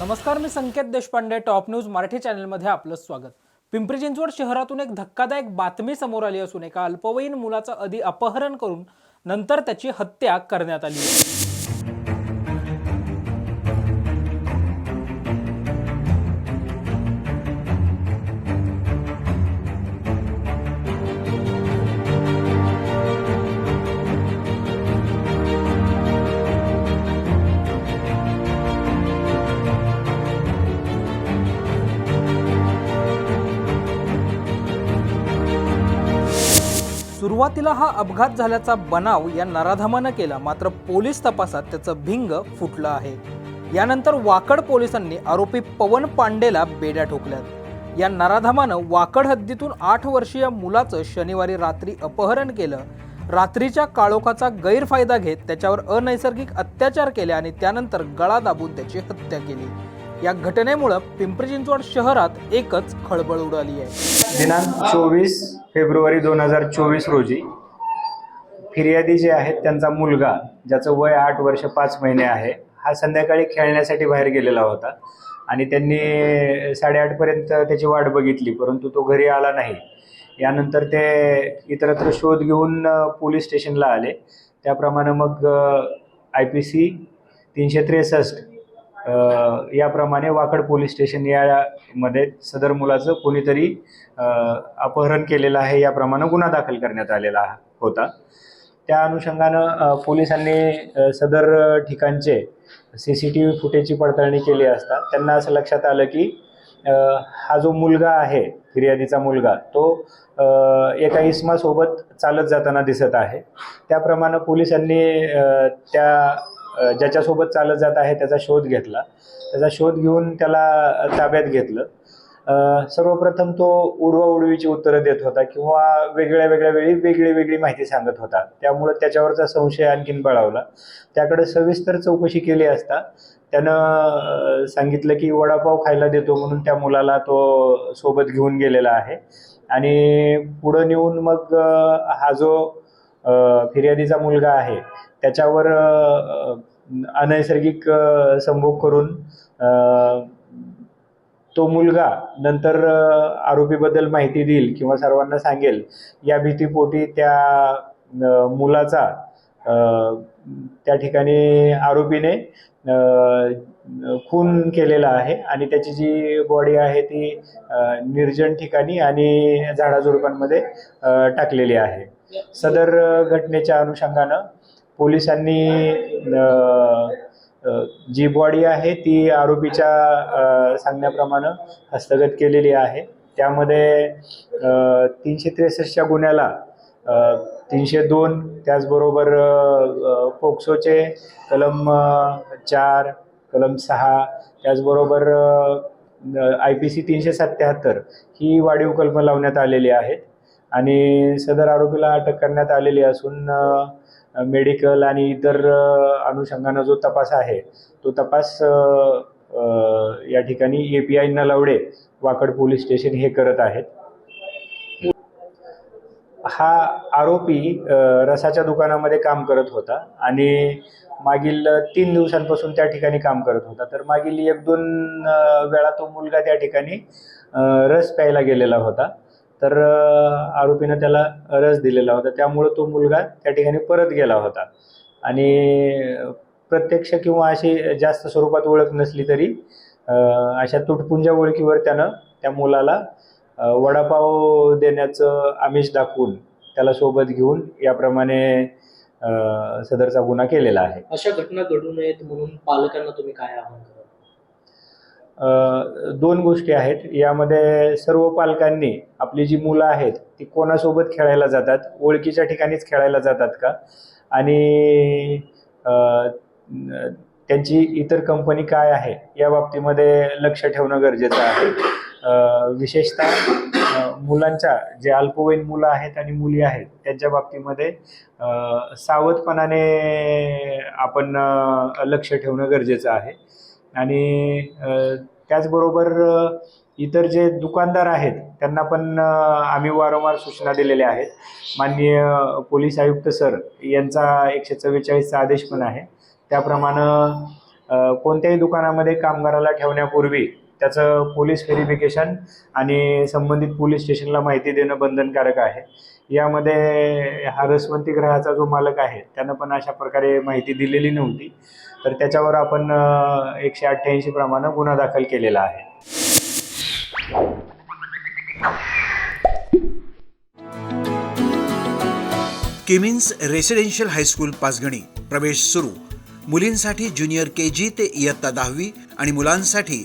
नमस्कार मी Sanket Deshpande top news Marathi चॅनलमध्ये आपलं स्वागत. पिंपरी चिंचवड शहरातून एक धक्कादायक बातमी समोर आली असून एका अल्पवयीन मुलाचं आधी अपहरण करून नंतर त्याची हत्या करण्यात आली. सुरुवातीला हा अपघात झाल्याचा बनाव या नराधमानं केला मात्र पोलीस तपासात त्याचं भिंग फुटलं आहे. यानंतर वाकड पोलिसांनी आरोपी पवन पांडेला बेड्या ठोकल्यात. या नराधमानं वाकड हद्दीतून आठ वर्षीय मुलाचं शनिवारी रात्री अपहरण केलं. रात्रीच्या काळोखाचा गैरफायदा घेत त्याच्यावर अनैसर्गिक अत्याचार केले आणि त्यानंतर गळा दाबून त्याची हत्या केली. या घटनेमुळं पिंपरी चिंचवड शहरात एकच खळबळ उडाली आहे. दिनांक चोवीस फेब्रुवारी दोन हजार चोवीस रोजी फिर्यादी जे आहेत त्यांचा मुलगा ज्याचं वय आठ वर्ष पाच महिने आहे हा संध्याकाळी खेळण्यासाठी बाहेर गेलेला होता आणि त्यांनी साडेआठपर्यंत त्याची वाट बघितली परंतु तो घरी आला नाही. यानंतर ते इतरत्र शोध घेऊन पोलीस स्टेशनला आले. त्याप्रमाणे मग आय पी सी तीनशे त्रेसष्ट याप्रमाणे वाकड पोलीस स्टेशन यामध्ये सदर मुलाचं कोणीतरी अपहरण केलेलं आहे याप्रमाणे गुन्हा दाखल करण्यात आलेला होता. त्या अनुषंगानं पोलिसांनी सदर ठिकाणचे सी सी टी व्ही फुटेजची पडताळणी केली असता त्यांना असं लक्षात आलं की हा जो मुलगा आहे फिर्यादीचा मुलगा तो एका इस्मासोबत चालत जाताना दिसत आहे. त्याप्रमाणे पोलिसांनी त्या ज्याच्यासोबत चालत जात आहे त्याचा शोध घेतला. त्याचा शोध घेऊन त्याला ताब्यात घेतलं. सर्वप्रथम तो उडवा उडवीची उत्तरं देत होता किंवा वेगळ्या वेगळ्या वेळी वेगळी वेगळी माहिती सांगत होता. त्यामुळं त्याच्यावरचा संशय आणखीन बळावला. त्याकडे सविस्तर चौकशी केली असता त्यानं सांगितलं की वडापाव खायला देतो म्हणून त्या मुलाला तो सोबत घेऊन गेलेला आहे. आणि पुढं नेऊन मग हा जो फिर्यादीचा मुलगा आहे. त्याच्यावर अनैसर्गिक संभोग करून तो मुलगा नंतर आरोपीबद्दल माहिती देईल किंवा सर्वांना सांगेल. या भीतीपोटी त्या मुलाचा त्या ठिकाणी आरोपीने खून केलेला आहे आणि त्याची जी बॉडी आहे ती निर्जन ठिकाणी आणि झाडाझुडपांमध्ये टाकलेली आहे. सदर घटनेच्या अनुषंगानं पोलिसांनी जी बॉडी आहे ती आरोपीच्या सांगण्याप्रमाणे हस्तगत केलेली आहे. त्यामध्ये तीनशे त्रेसष्टच्या गुन्ह्याला तीनशे दोन त्याचबरोबर पोक्सोचे कलम चार कलम सहा त्याचबरोबर आय पी सी तीनशे सत्त्याहत्तर ही वाढीव कलमं लावण्यात आलेली आहेत. आणि सदर आरोपीला अटक करण्यात आलेली असून मेडिकल आणि इतर अनुषंगानं जो तपास आहे तो तपास या ठिकाणी A P I Nalawade Wakad police station हे करत आहेत. हा आरोपी रसाच्या दुकानामध्ये काम करत होता आणि मागील तीन दिवसांपासून त्या ठिकाणी काम करत होता. तर मागील एक दोन वेळा तो मुलगा त्या ठिकाणी रस प्यायला गेलेला होता. तर आरोपीनं त्याला रस दिलेला होता. त्यामुळं तो मुलगा त्या ठिकाणी परत गेला होता. आणि प्रत्यक्ष किंवा अशी जास्त स्वरूपात ओळख नसली तरी अशा तुटपुंजा ओळखीवर त्यानं त्या मुलाला वडापाव देण्याचं आमिष दाखवून त्याला सोबत घेऊन याप्रमाणे सदरचा गुन्हा केलेला आहे. अशा घटना घडू नयेत म्हणून पालकांना तुम्ही काय आवाहन कराल? अ, दोन गोष्टी आहेत. यामध्ये सर्व पालकांनी आपली जी मुलं आहेत ती कोणासोबत खेळायला जातात? ओळखीच्या ठिकाणीच खेळायला जातात का? आणि त्यांची इतर कंपनी काय आहे? या बाबतीमध्ये लक्ष ठेवणं गरजेचं आहे. विशेषतः मुलांच्या जे अल्पवयीन मुलं आहेत आणि मुली आहेत त्यांच्या बाबतीमध्ये सावधपणाने आपण लक्ष ठेवणं गरजेचं आहे. आणि त्याचबरोबर इतर जे दुकानदार आहेत त्यांना पण आम्ही वारंवार सूचना दिलेल्या आहेत. माननीय पोलीस आयुक्त सर यांचा एकशे चव्वेचाळीसचा आदेश पण आहे. त्याप्रमाणे कोणत्याही दुकानामध्ये कामगाराला ठेवण्यापूर्वी त्याचं पोलीस व्हेरिफिकेशन आणि संबंधित पोलीस स्टेशनला माहिती देणं बंधनकारक आहे. यामध्ये हा रसवंती ग्रहाचा जो मालक आहे त्यानं पण अशा प्रकारे माहिती दिलेली नव्हती. तर त्याच्यावर आपण एकशे अठ्ठ्याऐंशी प्रमाणे गुन्हा दाखल केलेला आहे. किमिन्स रेसिडेन्शियल हायस्कूल पाचगणी प्रवेश सुरू. मुलींसाठी ज्युनियर के जी ते इयत्ता दहावी आणि मुलांसाठी